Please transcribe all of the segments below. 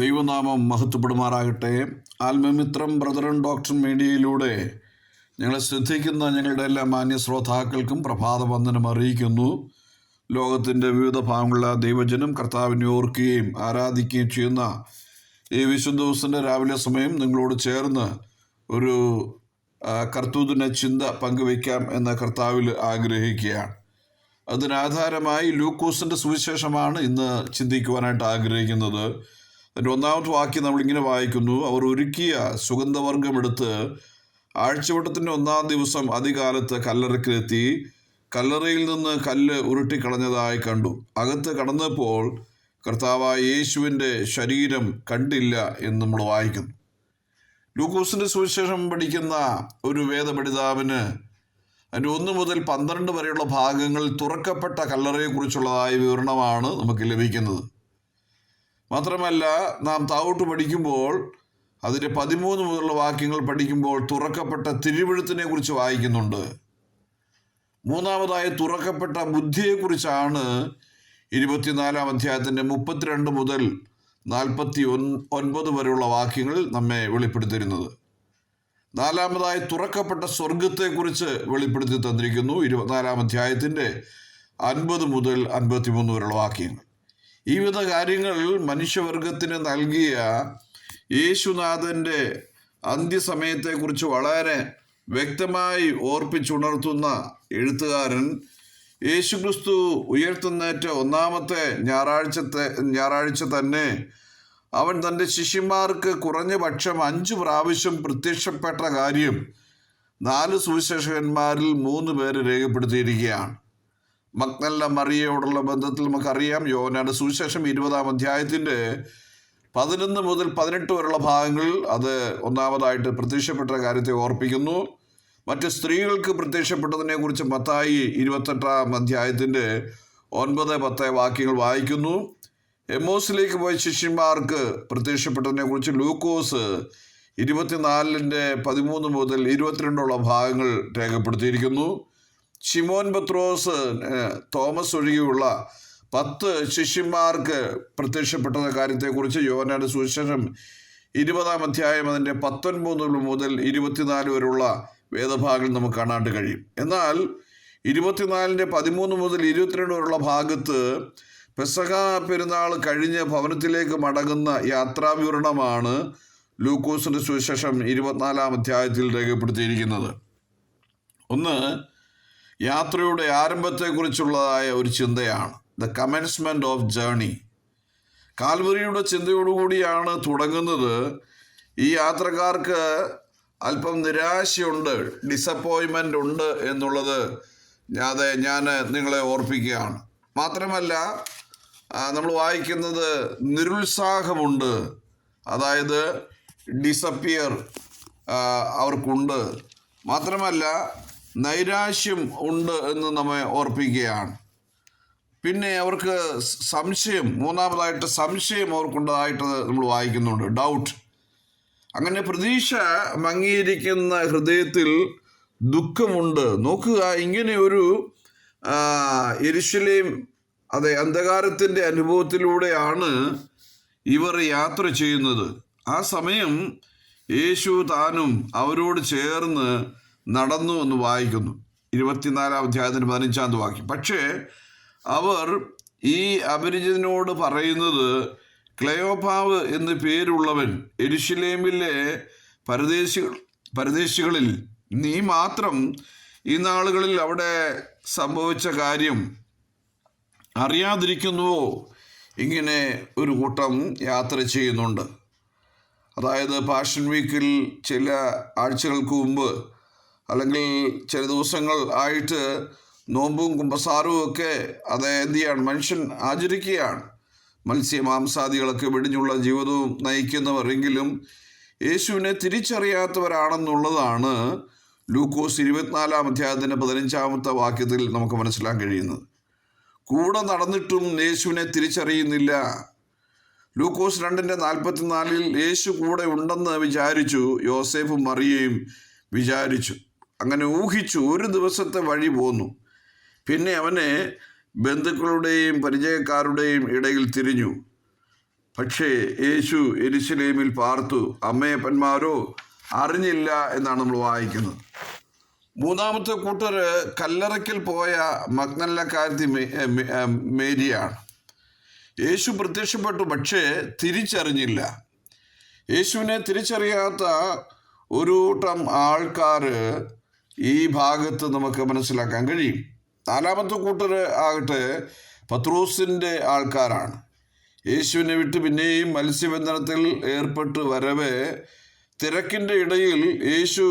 ദൈവനാമം മഹത്വപ്പെടുമാറാകട്ടെ. ആത്മമിത്രം brethren doctor മീഡിയയിലൂടെ ഞങ്ങളെ ശ്രദ്ധിക്കുന്ന ഞങ്ങളുടെ എല്ലാ മാന്യ ശ്രോതാക്കൾക്കും പ്രഭാതവന്ദനം അറിയിക്കുന്നു. ലോകത്തിന്റെ വിവിധ ഭാഗങ്ങളിലെ ദൈവജനം കർത്താവിനെ ഓർക്കുകയും ആരാധിക്കുകയും ചെയ്യുന്ന ഈ വിശുദ്ധ ദിവസത്തിന്റെ രാവിലെ സമയം നിങ്ങളോട് ചേർന്ന് ഒരു കർത്തൂതിന ചിന്ത പങ്കുവയ്ക്കാം എന്ന കർത്താവിൽ ആഗ്രഹിക്കുകയാണ്. അതിനാധാരമായി ലൂക്കോസിന്റെ സുവിശേഷമാണ് ഇന്ന് ചിന്തിക്കുവാനായിട്ട് ആഗ്രഹിക്കുന്നത്. അതിന്റെ ഒന്നാമത്തെ വാക്യം നമ്മളിങ്ങനെ വായിക്കുന്നു. അവർ ഒരുക്കിയ സുഗന്ധവർഗം സുഗന്ധവർഗമെടുത്ത് ആഴ്ചവട്ടത്തിന്റെ ഒന്നാം ദിവസം അതികാലത്ത് കല്ലറക്കിലെത്തി കല്ലറയിൽ നിന്ന് കല്ല് ഉരുട്ടിക്കളഞ്ഞതായി കണ്ടു. അകത്ത് കടന്നപ്പോൾ കർത്താവായ യേശുവിന്റെ ശരീരം കണ്ടില്ല എന്ന് നമ്മൾ വായിക്കുന്നു. ലൂക്കോസിന്റെ സുവിശേഷം പഠിക്കുന്ന ഒരു വേദപഠിതാവിന് അതിന്റെ ഒന്ന് മുതൽ പന്ത്രണ്ട് വരെയുള്ള ഭാഗങ്ങൾ തുറക്കപ്പെട്ട കല്ലറയെക്കുറിച്ചുള്ളതായ വിവരണമാണ് നമുക്ക് ലഭിക്കുന്നത്. മാത്രമല്ല നാം താവോട്ട് പഠിക്കുമ്പോൾ അതിന്റെ പതിമൂന്ന് മുതലുള്ള വാക്യങ്ങൾ പഠിക്കുമ്പോൾ തുറക്കപ്പെട്ട തിരുവഴുത്തിനെ കുറിച്ച് വായിക്കുന്നുണ്ട്. മൂന്നാമതായി തുറക്കപ്പെട്ട ബുദ്ധിയെക്കുറിച്ചാണ് ഇരുപത്തിനാലാം അധ്യായത്തിന്റെ മുപ്പത്തിരണ്ട് മുതൽ നാൽപ്പത്തി ഒൻ ഒൻപത് വരെയുള്ള വാക്യങ്ങൾ നമ്മെ വെളിപ്പെടുത്തിയിരുന്നത്. നാലാമതായി തുറക്കപ്പെട്ട സ്വർഗത്തെക്കുറിച്ച് വെളിപ്പെടുത്തി തന്നിരിക്കുന്നു ഇരുപത്തിനാലാം അധ്യായത്തിന്റെ അൻപത് മുതൽ അൻപത്തിമൂന്ന് വരെയുള്ള വാക്യങ്ങൾ. ഈ വിധ കാര്യങ്ങൾ മനുഷ്യവർഗത്തിന് നൽകിയ യേശുനാഥന്റെ അന്ത്യസമയത്തെക്കുറിച്ച് വളരെ വ്യക്തമായി ഓർപ്പിച്ചുണർത്തുന്ന എഴുത്തുകാരൻ യേശുക്രിസ്തു ഉയർത്തുന്നേറ്റ ഒന്നാമത്തെ ഞായറാഴ്ചത്തെ ഞായറാഴ്ച തന്നെ അവൻ തന്റെ ശിഷ്യന്മാർക്ക് കുറഞ്ഞ പക്ഷം അഞ്ചു പ്രാവശ്യം പ്രത്യക്ഷപ്പെട്ട കാര്യം നാല് സുവിശേഷകന്മാരിൽ മൂന്ന് പേര് രേഖപ്പെടുത്തിയിരിക്കുകയാണ്. മക്നല്ല മറിയയോടുള്ള ബന്ധത്തിൽ നമുക്കറിയാം യോനാട് സുവിശേഷം ഇരുപതാം അധ്യായത്തിന്റെ പതിനൊന്ന് മുതൽ പതിനെട്ട് വരെയുള്ള ഭാഗങ്ങൾ അത് ഒന്നാമതായിട്ട് പ്രത്യക്ഷപ്പെട്ട കാര്യത്തെ ഓർപ്പിക്കുന്നു. മറ്റ് സ്ത്രീകൾക്ക് പ്രത്യക്ഷപ്പെട്ടതിനെ കുറിച്ച് മത്തായി ഇരുപത്തെട്ടാം അധ്യായത്തിന്റെ ഒൻപത് പത്ത് വാക്യങ്ങൾ വായിക്കുന്നു. എമോസിലേക്ക് പോയ ശിഷ്യന്മാർക്ക് പ്രത്യക്ഷപ്പെട്ടതിനെ കുറിച്ച് ലൂക്കോസ് ഇരുപത്തിനാലിന്റെ പതിമൂന്ന് മുതൽ ഇരുപത്തിരണ്ടുള്ള ഭാഗങ്ങൾ രേഖപ്പെടുത്തിയിരിക്കുന്നു. ഷിമോൻ പത്രോസ് തോമസ് ഒഴികെയുള്ള പത്ത് ശിഷ്യന്മാർക്ക് പ്രത്യക്ഷപ്പെട്ട കാര്യത്തെക്കുറിച്ച് യോനാട് സുവിശേഷം ഇരുപതാം അധ്യായം അതിന്റെ പത്തൊൻപത് മുതൽ ഇരുപത്തിനാല് വരെയുള്ള വേദഭാഗം നമുക്ക് കാണാണ്ട് കഴിയും. എന്നാൽ ഇരുപത്തിനാലിന്റെ പതിമൂന്ന് മുതൽ ഇരുപത്തിരണ്ട് വരെയുള്ള ഭാഗത്ത് പെസഹ പെരുന്നാൾ കഴിഞ്ഞ് ഭവനത്തിലേക്ക് മടങ്ങുന്ന യാത്രാവിവരണമാണ് ലൂക്കോസിന്റെ സുവിശേഷം ഇരുപത്തിനാലാം അധ്യായത്തിൽ രേഖപ്പെടുത്തിയിരിക്കുന്നത്. ഒന്ന് യാത്രയുടെ ആരംഭത്തെക്കുറിച്ചുള്ളതായ ഒരു ചിന്തയാണ്. ദ കമൻസ്മെന്റ് ഓഫ് ജേണി കാൽവറിയുടെ ചിന്തയോടുകൂടിയാണ് തുടങ്ങുന്നത്. ഈ യാത്രക്കാർക്ക് അല്പം നിരാശയുണ്ട് ഡിസപ്പോയിൻമെന്റ് ഉണ്ട് എന്നുള്ളത് അതെ ഞാൻ നിങ്ങളെ ഓർപ്പിക്കുകയാണ്. മാത്രമല്ല നമ്മൾ വായിക്കുന്നത് നിരുത്സാഹമുണ്ട്. അതായത് ഡിസപ്പിയർ അവർക്കുണ്ട്. മാത്രമല്ല നൈരാശ്യം ഉണ്ട് എന്ന് നമ്മെ ഓർപ്പിക്കുകയാണ്. പിന്നെ അവർക്ക് സംശയം മൂന്നാമതായിട്ട് സംശയം അവർക്കുണ്ടതായിട്ട് നമ്മൾ വായിക്കുന്നുണ്ട്. ഡൗട്ട് അങ്ങനെ പ്രതീക്ഷ മങ്ങിയിരിക്കുന്ന ഹൃദയത്തിൽ ദുഃഖമുണ്ട്. നോക്കുക ഇങ്ങനെ ഒരു എരിശിലേയും അതെ അന്ധകാരത്തിന്റെ അനുഭവത്തിലൂടെയാണ് ഇവർ യാത്ര ചെയ്യുന്നത്. ആ സമയം യേശു താനും അവരോട് ചേർന്ന് നടന്നു എന്ന് വായിക്കുന്നു. ഇരുപത്തിനാലാം അധ്യായത്തിന് പതിനഞ്ചാം വാക്യം. പക്ഷേ അവർ ഈ അപരിചിതനോട് പറയുന്നത് ക്ലയോപാവ് എന്ന് പേരുള്ളവൻ എരുഷലേമിലെ പരദേശികൾ പരദേശികളിൽ നീ മാത്രം ഈ നാളുകളിൽ അവിടെ സംഭവിച്ച കാര്യം അറിയാതിരിക്കുന്നുവോ? ഇങ്ങനെ ഒരു കൂട്ടം യാത്ര ചെയ്യുന്നുണ്ട്. അതായത് പാഷൻ വീക്കിൽ ചില ആഴ്ചകൾക്ക് മുമ്പ് അല്ലെങ്കിൽ ചില ദിവസങ്ങൾ ആയിട്ട് നോമ്പും കുമ്പസാരവും ഒക്കെ അത് എന്ത് ചെയ്യാണ്? മനുഷ്യൻ ആചരിക്കുകയാണ്. മത്സ്യ മാംസാദികളൊക്കെ വെടിഞ്ഞുള്ള ജീവിതവും നയിക്കുന്നവരെങ്കിലും യേശുവിനെ തിരിച്ചറിയാത്തവരാണെന്നുള്ളതാണ് ലൂക്കോസ് ഇരുപത്തിനാലാം അധ്യായത്തിന്റെ പതിനഞ്ചാമത്തെ വാക്യത്തിൽ നമുക്ക് മനസ്സിലാൻ കഴിയുന്നത്. കൂടെ നടന്നിട്ടും യേശുവിനെ തിരിച്ചറിയുന്നില്ല. ലൂക്കോസ് രണ്ടിന്റെ നാൽപ്പത്തിനാലിൽ യേശു കൂടെ ഉണ്ടെന്ന് വിചാരിച്ചു. യോസേഫും മറിയയും വിചാരിച്ചു. അങ്ങനെ ഊഹിച്ചു ഒരു ദിവസത്തെ വഴി പോന്നു. പിന്നെ അവനെ ബന്ധുക്കളുടെയും പരിചയക്കാരുടെയും ഇടയിൽ തിരിഞ്ഞു. പക്ഷേ യേശു എരിശിലേമിൽ പാർത്തു അമ്മയപ്പന്മാരോ അറിഞ്ഞില്ല എന്നാണ് നമ്മൾ വായിക്കുന്നത്. മൂന്നാമത്തെ കൂട്ടർ കല്ലറയ്ക്കൽ പോയ മഗ്നല്ലക്കാരത്തി മേരിയാണ്. യേശു പ്രത്യക്ഷപ്പെട്ടു പക്ഷേ തിരിച്ചറിഞ്ഞില്ല. യേശുവിനെ തിരിച്ചറിയാത്ത ഒരു കൂട്ടം ആൾക്കാർ ഈ ഭാഗത്ത് നമുക്ക് മനസ്സിലാക്കാൻ കഴിയും. നാലാമത്തെ കൂട്ടർ ആകട്ടെ പത്രോസിന്റെ ആൾക്കാരാണ്. യേശുവിനെ വിട്ട് പിന്നെയും മത്സ്യബന്ധനത്തിൽ ഏർപ്പെട്ട് വരവേ തിരക്കിന്റെ ഇടയിൽ യേശു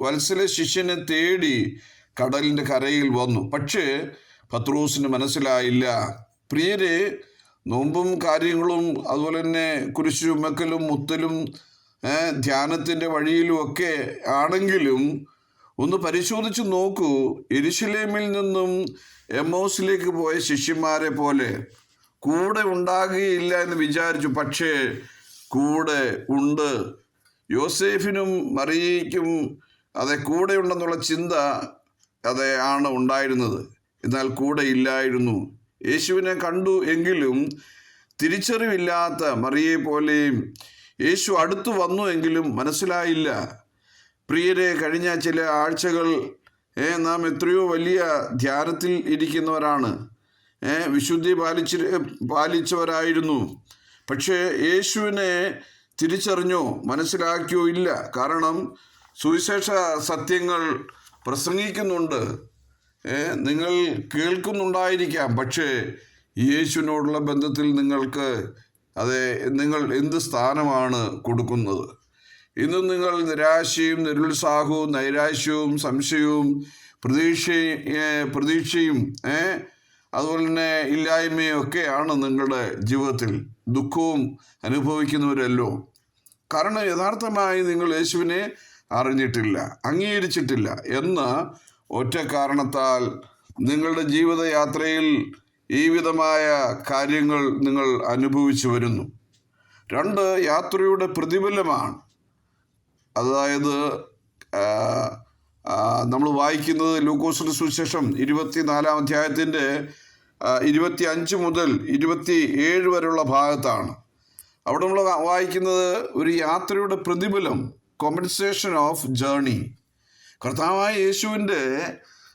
വത്സല ശിഷ്യനെ തേടി കടലിന്റെ കരയിൽ വന്നു. പക്ഷേ പത്രോസിന് മനസ്സിലായില്ല. പ്രിയരെ നോമ്പും കാര്യങ്ങളും അതുപോലെ തന്നെ കുരിശുമക്കലും മുത്തലും ധ്യാനത്തിന്റെ വഴിയിലും ഒക്കെ ആണെങ്കിലും ഒന്ന് പരിശോധിച്ച് നോക്കൂ. എരിശിലേമിൽ നിന്നും എമോസിലേക്ക് പോയ ശിഷ്യന്മാരെ പോലെ കൂടെ ഉണ്ടാകുകയില്ല എന്ന് വിചാരിച്ചു. പക്ഷേ കൂടെ ഉണ്ട്. യോസേഫിനും മറിയയ്ക്കും അതെ കൂടെ ഉണ്ടെന്നുള്ള ചിന്ത അതെ ആണ് ഉണ്ടായിരുന്നത്. എന്നാൽ കൂടെ ഇല്ലായിരുന്നു. യേശുവിനെ കണ്ടു എങ്കിലും തിരിച്ചറിവില്ലാത്ത മറിയെ പോലെയും യേശു അടുത്തു വന്നു എങ്കിലും മനസ്സിലായില്ല. പ്രിയരെ കഴിഞ്ഞ ചില ആഴ്ചകൾ നാം എത്രയോ വലിയ ധ്യാനത്തിൽ ഇരിക്കുന്നവരാണ്. വിശുദ്ധി പാലിച്ച പാലിച്ചവരായിരുന്നു. പക്ഷേ യേശുവിനെ തിരിച്ചറിഞ്ഞോ മനസ്സിലാക്കിയോ ഇല്ല. കാരണം സുവിശേഷ സത്യങ്ങൾ പ്രസംഗിക്കുന്നുണ്ട്. നിങ്ങൾ കേൾക്കുന്നുണ്ടായിരിക്കാം. പക്ഷേ യേശുവിനോടുള്ള ബന്ധത്തിൽ നിങ്ങൾക്ക് അതെ നിങ്ങൾ എന്ത് സ്ഥാനമാണ് കൊടുക്കുന്നത്? ഇന്നും നിങ്ങൾ നിരാശയും നിരുത്സാഹവും നൈരാശ്യവും സംശയവും പ്രതീക്ഷ പ്രതീക്ഷയും അതുപോലെ തന്നെ ഇല്ലായ്മയും ഒക്കെയാണ് നിങ്ങളുടെ ജീവിതത്തിൽ ദുഃഖവും അനുഭവിക്കുന്നവരല്ലോ. കാരണം യഥാർത്ഥമായി നിങ്ങൾ യേശുവിനെ അറിഞ്ഞിട്ടില്ല അംഗീകരിച്ചിട്ടില്ല എന്ന ഒറ്റ കാരണത്താൽ നിങ്ങളുടെ ജീവിതയാത്രയിൽ ഈ വിധമായ കാര്യങ്ങൾ നിങ്ങൾ അനുഭവിച്ചു വരുന്നു. രണ്ട് യാത്രയുടെ പ്രതിഫലമാണ്. അതായത് നമ്മൾ വായിക്കുന്നത് ലൂക്കോസിന് സുവിശേഷം ഇരുപത്തിനാലാം അധ്യായത്തിന്റെ ഇരുപത്തി അഞ്ച് മുതൽ ഇരുപത്തി ഏഴ് വരെയുള്ള ഭാഗത്താണ്. അവിടെ നമ്മൾ വായിക്കുന്നത് ഒരു യാത്രയുടെ പ്രതിഫലം കോമ്പൻസേഷൻ ഓഫ് ജേർണി കർത്താവായ യേശുവിന്റെ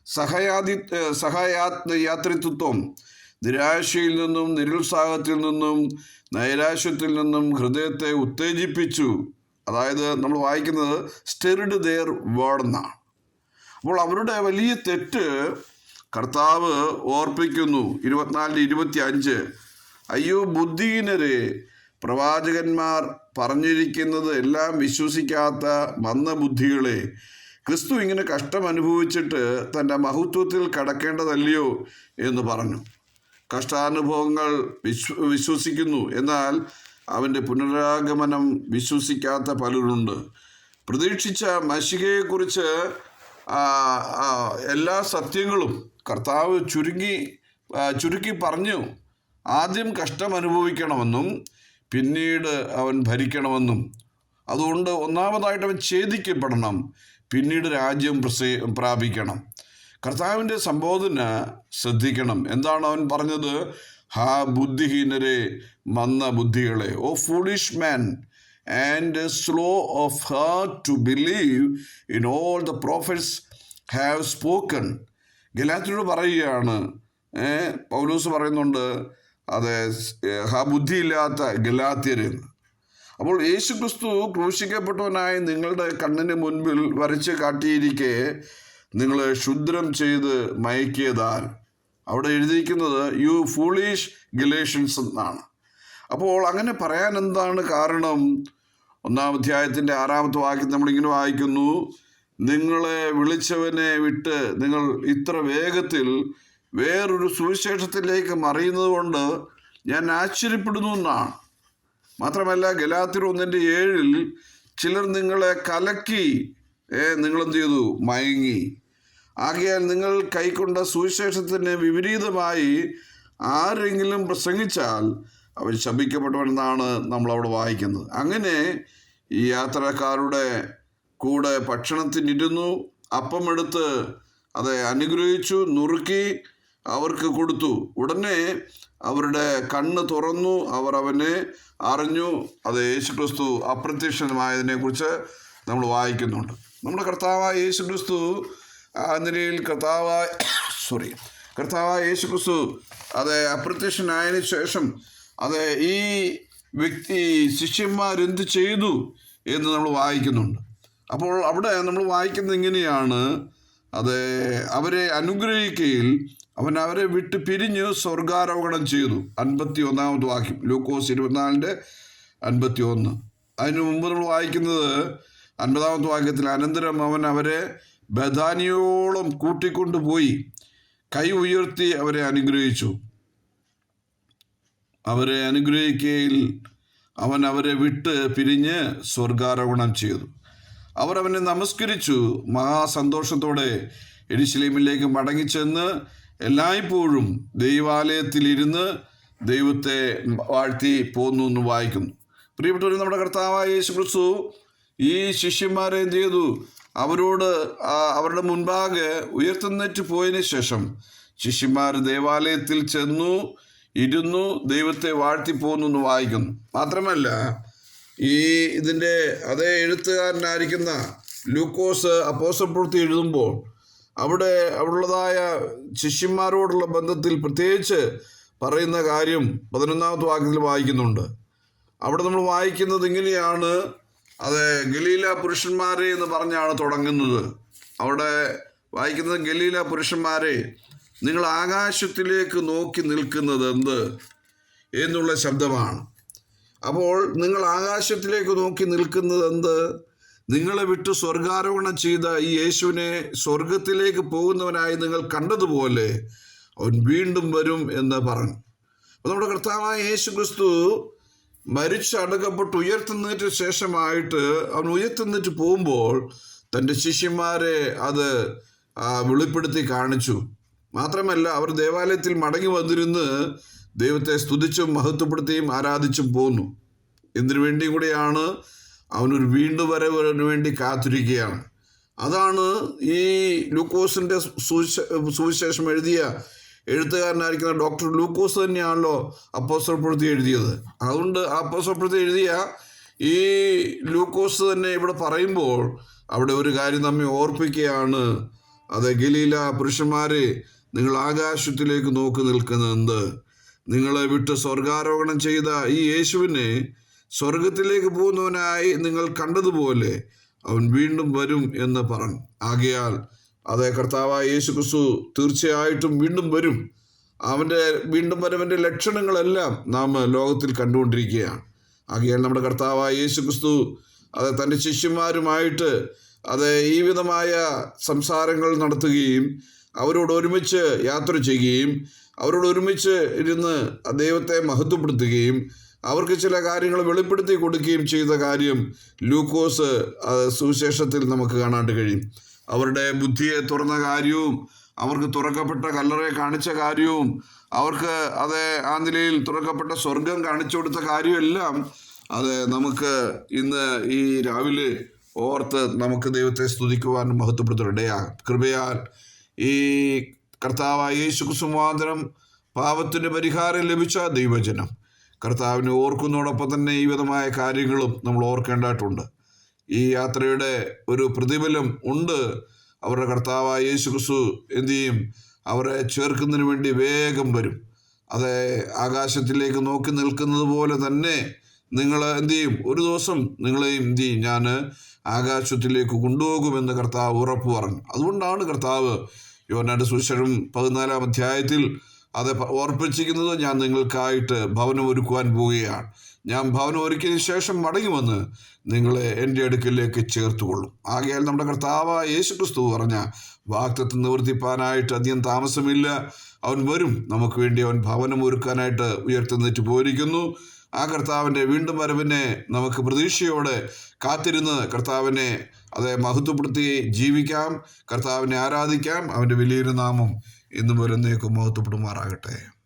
സഹയാതി സഹയാ യാത്രിത്വം നിരാശയിൽ നിന്നും നിരുത്സാഹത്തിൽ നിന്നും നൈരാശ്യത്തിൽ നിന്നും ഹൃദയത്തെ ഉത്തേജിപ്പിച്ചു. അതായത് നമ്മൾ വായിക്കുന്നത് സ്റ്റെറിഡ് ദെയർ വേർഡ് എന്നാണ്. അപ്പോൾ അവരുടെ വലിയ തെറ്റ് കർത്താവ് ഓർപ്പിക്കുന്നു. ഇരുപത്തിനാലിന് ഇരുപത്തി അഞ്ച് അയ്യോ ബുദ്ധിഹീനരെ പ്രവാചകന്മാർ പറഞ്ഞിരിക്കുന്നത് എല്ലാം വിശ്വസിക്കാത്ത മന്ദബുദ്ധികളെ ക്രിസ്തു ഇങ്ങനെ കഷ്ടം അനുഭവിച്ചിട്ട് തന്റെ മഹത്വത്തിൽ കടക്കേണ്ടതല്ലയോ എന്ന് പറഞ്ഞു. കഷ്ടാനുഭവങ്ങൾ വിശ്വ വിശ്വസിക്കുന്നു. എന്നാൽ അവന്റെ പുനരാഗമനം വിശ്വസിക്കാത്ത പലരുണ്ട്. പ്രതീക്ഷിച്ച മഷികയെക്കുറിച്ച് എല്ലാ സത്യങ്ങളും കർത്താവ് ചുരുങ്ങി ചുരുക്കി പറഞ്ഞു. ആദ്യം കഷ്ടം അനുഭവിക്കണമെന്നും പിന്നീട് അവൻ ഭരിക്കണമെന്നും. അതുകൊണ്ട് ഒന്നാമതായിട്ട് അവൻ ഛേദിക്കപ്പെടണം പിന്നീട് രാജ്യം പ്രസേ പ്രാപിക്കണം. കർത്താവിന്റെ സംബോധന ശ്രദ്ധിക്കണം. എന്താണ് അവൻ പറഞ്ഞത്? ഹാ ബുദ്ധിഹീനരെ മന്ന ബുദ്ധികളെ. O foolish man and slow of heart to believe in all the prophets have spoken ഗലാത്തിനോട് പറയുകയാണ് പൗലൂസ് പറയുന്നുണ്ട് അതെ ഹാ ബുദ്ധിയില്ലാത്ത ഗലാത്യരെന്ന് അപ്പോൾ യേശു ക്രിസ്തു ക്രൂശിക്കപ്പെട്ടവനായി നിങ്ങളുടെ കണ്ണിന് മുൻപിൽ വരച്ച് കാട്ടിയിരിക്കെ നിങ്ങളെ ക്ഷുദ്രം ചെയ്ത് മയക്കിയതാൽ. അവിടെ എഴുതിയിരിക്കുന്നത് യു ഫൂളിഷ് ഗിലേഷൻസ് എന്നാണ്. അപ്പോൾ അങ്ങനെ പറയാൻ എന്താണ് കാരണം? ഒന്നാം അധ്യായത്തിന്റെ ആറാമത്തെ വാക്യം നമ്മളിങ്ങനെ വായിക്കുന്നു നിങ്ങളെ വിളിച്ചവനെ വിട്ട് നിങ്ങൾ ഇത്ര വേഗത്തിൽ വേറൊരു സുവിശേഷത്തിലേക്ക് മറിയുന്നത് കൊണ്ട് ഞാൻ ആശ്ചര്യപ്പെടുന്നു എന്നാണ്. മാത്രമല്ല ഗലാത്തിർ ഒന്നിന്റെ ഏഴിൽ ചിലർ നിങ്ങളെ കലക്കി ഏ നിങ്ങളെന്ത് ചെയ്തു? മയങ്ങി. ആകയാൽ നിങ്ങൾ കൈക്കൊണ്ട സുവിശേഷത്തിന് വിപരീതമായി ആരെങ്കിലും പ്രസംഗിച്ചാൽ അവർ ശപിക്കപ്പെട്ടവരെന്നാണ് നമ്മൾ അവിടെ വായിക്കുന്നത്. അങ്ങനെ ഈ യാത്രക്കാരുടെ കൂടെ ഭക്ഷണത്തിനിരുന്നു അപ്പമെടുത്ത് അത് അനുഗ്രഹിച്ചു നുറുക്കി അവർക്ക് കൊടുത്തു. ഉടനെ അവരുടെ കണ്ണ് തുറന്നു അവർ അവനെ അറിഞ്ഞു. അത് യേശുക്രിസ്തു അപ്രത്യക്ഷമായതിനെ കുറിച്ച് നമ്മൾ വായിക്കുന്നുണ്ട്. നമ്മുടെ കർത്താവായ യേശുക്രിസ്തു ആ നിലയിൽ കർത്താവായ സോറി കർത്താവായ യേശുക്രിസ്തു അത് അപ്രത്യക്ഷനായതിനു ശേഷം അത് ഈ വ്യക്തി ശിഷ്യന്മാരെന്ത് ചെയ്തു എന്ന് നമ്മൾ വായിക്കുന്നുണ്ട്. അപ്പോൾ അവിടെ നമ്മൾ വായിക്കുന്നത് ഇങ്ങനെയാണ്. അത് അവരെ അനുഗ്രഹിക്കയിൽ അവൻ അവരെ വിട്ട് പിരിഞ്ഞ് സ്വർഗാരോഹണം ചെയ്തു. അൻപത്തി ഒന്നാമത് വാക്യം. ലൂക്കോസ് ഇരുപത്തിനാലിന്റെ അൻപത്തി ഒന്ന് അതിനു മുമ്പ് നമ്മൾ വായിക്കുന്നത് അൻപതാമത്തെ വാക്യത്തിൽ അനന്തരം അവൻ അവരെ ബദാനിയോളം കൂട്ടിക്കൊണ്ടുപോയി കൈ ഉയർത്തി അവരെ അനുഗ്രഹിച്ചു. അവരെ അനുഗ്രഹിക്കയിൽ അവൻ അവരെ വിട്ട് പിരിഞ്ഞ് സ്വർഗാരോഹണം ചെയ്തു. അവർ അവനെ നമസ്കരിച്ചു. മഹാസന്തോഷത്തോടെ എരിശിലീമിലേക്ക് മടങ്ങിച്ചെന്ന് എല്ലായ്പ്പോഴും ദൈവാലയത്തിലിരുന്ന് ദൈവത്തെ വാഴ്ത്തി പോന്നു എന്ന് വായിക്കുന്നു. പ്രിയപ്പെട്ടവർ നമ്മുടെ കർത്താവായ യേശു ക്രിസ്തു ഈ ശിഷ്യന്മാരെ എന്ത് ചെയ്തു? അവരോട് അവരുടെ മുൻപാകെ ഉയർത്തുന്നേറ്റ് പോയതിന് ശേഷം ശിഷ്യന്മാർ ദേവാലയത്തിൽ ചെന്നു ഇരുന്നു ദൈവത്തെ വാഴ്ത്തി പോന്നു എന്ന് വായിക്കുന്നു. മാത്രമല്ല ഈ ഇതിന്റെ അതേ എഴുത്തുകാരനായിരിക്കുന്ന ലൂക്കോസ് അപ്പോസപ്രവൃത്തി എഴുതുമ്പോൾ അവിടെ അവിടുള്ളതായ ശിഷ്യന്മാരോടുള്ള ബന്ധത്തിൽ പ്രത്യേകിച്ച് പറയുന്ന കാര്യം പതിനൊന്നാമത്തെ വാക്യത്തിൽ വായിക്കുന്നുണ്ട്. അവിടെ നമ്മൾ വായിക്കുന്നത് ഇങ്ങനെയാണ് അത് ഗലീല പുരുഷന്മാരെ എന്ന് പറഞ്ഞാണ് തുടങ്ങുന്നത്. അവിടെ വായിക്കുന്നത് ഗലീല പുരുഷന്മാരെ നിങ്ങൾ ആകാശത്തിലേക്ക് നോക്കി നിൽക്കുന്നത് എന്ത്? എന്നുള്ള ശബ്ദമാണ്. അപ്പോൾ നിങ്ങൾ ആകാശത്തിലേക്ക് നോക്കി നിൽക്കുന്നത് എന്ത്? നിങ്ങളെ വിട്ട് സ്വർഗാരോഹണം ചെയ്ത ഈ യേശുവിനെ സ്വർഗത്തിലേക്ക് പോകുന്നവനായി നിങ്ങൾ കണ്ടതുപോലെ അവൻ വീണ്ടും വരും എന്ന് പറഞ്ഞു. അപ്പോൾ നമ്മുടെ കർത്താവായ യേശു ക്രിസ്തു മരിച്ചടക്കപ്പെട്ട് ഉയർത്തുന്നതിന് ശേഷമായിട്ട് അവൻ ഉയർത്തുന്നിട്ട് പോകുമ്പോൾ തന്റെ ശിഷ്യന്മാരെ അത് വെളിപ്പെടുത്തി കാണിച്ചു. മാത്രമല്ല അവർ ദേവാലയത്തിൽ മടങ്ങി വന്നിരുന്ന് ദൈവത്തെ സ്തുതിച്ചും മഹത്വപ്പെടുത്തിയും ആരാധിച്ചും പോന്നു. എന്തിനു വേണ്ടിയും കൂടിയാണ് അവനൊരു വീണ്ടും വരവിന് വേണ്ടി കാത്തിരിക്കുകയാണ്. അതാണ് ഈ ലൂക്കോസിന്റെ സുവിശേഷം എഴുതിയ എഴുത്തുകാരനായിരിക്കുന്ന ഡോക്ടർ ലൂക്കോസ് തന്നെയാണല്ലോ അപ്പോസ്വപ്പെടുത്തി എഴുതിയത്. അതുകൊണ്ട് അപ്പോസ്വപ്പെടുത്തി എഴുതിയ ഈ ലൂക്കോസ് തന്നെ ഇവിടെ പറയുമ്പോൾ അവിടെ ഒരു കാര്യം നമ്മെ ഓർപ്പിക്കുകയാണ്. അത് ഗലീല പുരുഷന്മാരെ നിങ്ങൾ ആകാശത്തിലേക്ക് നോക്കി നിൽക്കുന്നത് നിങ്ങളെ വിട്ട് സ്വർഗാരോഹണം ചെയ്ത ഈ യേശുവിനെ സ്വർഗത്തിലേക്ക് പോകുന്നവനായി നിങ്ങൾ കണ്ടതുപോലെ അവൻ വീണ്ടും വരും എന്ന് പറഞ്ഞു. ആകയാൽ അതെ കർത്താവായ യേശു ക്രിസ്തു തീർച്ചയായിട്ടും വീണ്ടും വരും. അവന്റെ വീണ്ടും വരവന്റെ ലക്ഷണങ്ങളെല്ലാം നാം ലോകത്തിൽ കണ്ടുകൊണ്ടിരിക്കുകയാണ്. ആകയാൽ നമ്മുടെ കർത്താവായ യേശു ക്രിസ്തു അത് തന്റെ ശിഷ്യന്മാരുമായിട്ട് അത് ഈ വിധമായ സംസാരങ്ങൾ നടത്തുകയും അവരോട് ഒരുമിച്ച് യാത്ര ചെയ്യുകയും അവരോട് ഒരുമിച്ച് ഇരുന്ന് ദൈവത്തെ മഹത്വപ്പെടുത്തുകയും അവർക്ക് ചില കാര്യങ്ങൾ വെളിപ്പെടുത്തി കൊടുക്കുകയും ചെയ്ത കാര്യം ലൂക്കോസ് സുവിശേഷത്തിൽ നമുക്ക് കാണാണ്ട് കഴിയും. അവരുടെ ബുദ്ധിയെ തുറന്ന കാര്യവും അവർക്ക് തുറക്കപ്പെട്ട കല്ലറയെ കാണിച്ച കാര്യവും അവർക്ക് അത് ആ നിലയിൽ തുറക്കപ്പെട്ട സ്വർഗം കാണിച്ചു കൊടുത്ത കാര്യമെല്ലാം അത് നമുക്ക് ഇന്ന് ഈ രാവിലെ ഓർത്ത് നമുക്ക് ദൈവത്തെ സ്തുതിക്കുവാനും മഹത്വപ്പെടുത്തിയിടയാകും കൃപയാൽ ഈ കർത്താവായ യേശു പാപത്തിന് പരിഹാരം ലഭിച്ച ദൈവജനം. കർത്താവിനെ ഓർക്കുന്നതോടൊപ്പം തന്നെ ഈ വിധമായ കാര്യങ്ങളും നമ്മൾ ഓർക്കേണ്ടതായിട്ടുണ്ട്. ഈ യാത്രയുടെ ഒരു പ്രതിഫലം ഉണ്ട്. അവരുടെ കർത്താവായ യേശു ക്രിസ്തു എന്തു ചെയ്യും? അവരെ ചേർക്കുന്നതിന് വേണ്ടി വേഗം വരും. അത് ആകാശത്തിലേക്ക് നോക്കി നിൽക്കുന്നത് പോലെ തന്നെ നിങ്ങൾ എന്തു ചെയ്യും? ഒരു ദിവസം നിങ്ങളെയും എന്തു ചെയ്യും? ഞാൻ ആകാശത്തിലേക്ക് കൊണ്ടുപോകുമെന്ന് കർത്താവ് ഉറപ്പ് പറഞ്ഞു. അതുകൊണ്ടാണ് കർത്താവ് യോനാട് സുശേഷം പതിനാലാം അധ്യായത്തിൽ അത് ഓർപ്പിച്ചിരിക്കുന്നത് ഞാൻ നിങ്ങൾക്കായിട്ട് ഭവനം ഒരുക്കുവാൻ പോവുകയാണ്. ഞാൻ ഭവനം ഒരുക്കിയതിന് ശേഷം മടങ്ങി വന്ന് നിങ്ങളെ എന്റെ അടുക്കലേക്ക് ചേർത്തുകൊള്ളും. ആകയാൽ നമ്മുടെ കർത്താവ് യേശു ക്രിസ്തു പറഞ്ഞ വാക്തത്വം നിവർത്തിപ്പാനായിട്ട് അധികം താമസമില്ല. അവൻ വരും. നമുക്ക് വേണ്ടി അവൻ ഭവനം ഒരുക്കാനായിട്ട് ഉയർത്തുന്നിട്ട് പോയിരിക്കുന്നു. ആ കർത്താവിന്റെ വീണ്ടും വരവിനെ നമുക്ക് പ്രതീക്ഷയോടെ കാത്തിരുന്ന് കർത്താവിനെ അതേ മഹത്വപ്പെടുത്തി ജീവിക്കാം. കർത്താവിനെ ആരാധിക്കാം. അവന്റെ വലിയൊരു നാമം എന്നും വരുന്നേക്കും മഹത്വപ്പെടുമാറാകട്ടെ.